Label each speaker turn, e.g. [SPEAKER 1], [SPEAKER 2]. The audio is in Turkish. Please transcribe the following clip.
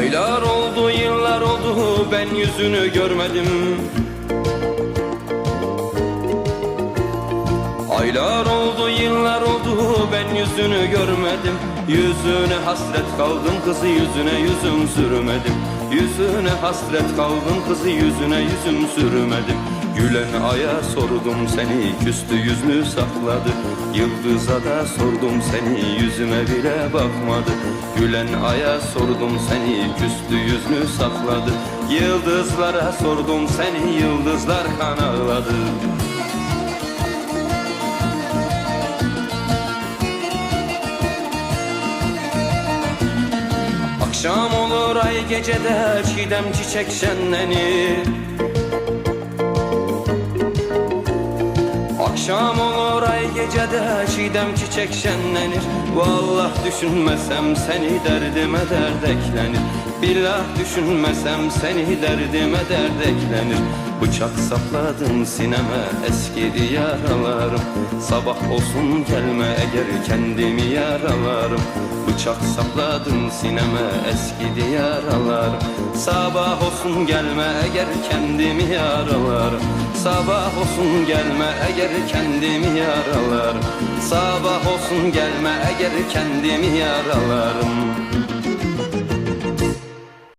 [SPEAKER 1] Aylar oldu yıllar oldu ben yüzünü görmedim. Aylar oldu yıllar oldu ben yüzünü görmedim. Yüzüne hasret kaldım kızı yüzüne yüzüm sürmedim. Yüzüne hasret kaldım kızı yüzüne yüzüm sürmedim Gülen aya sordum seni küstü yüzünü sakladı? Yıldıza da sordum seni yüzüme bile bakmadı. Gülen aya sordum seni küstü yüzünü sakladı? Yıldızlara sordum seni yıldızlar kan ağladı Akşam olur ay gecede çiğdem çiçek şenlenir Akşam olur ay gecede çiğdem çiçek şenlenir. Vallah düşünmesem seni derdime dert eklenir Billah düşünmesem seni derdime dert eklenir Bıçak sapladın sineme eskidi yaralarım Sabah olsun gelme eğer kendimi yaralarım. Bıçak sapladın sineme eskidi yaralarım Sabah olsun gelme eğer kendimi yaralarım. Sabah olsun gelme eğer kendimi yaralarım. Sabah olsun gelme eğer kendimi yaralarım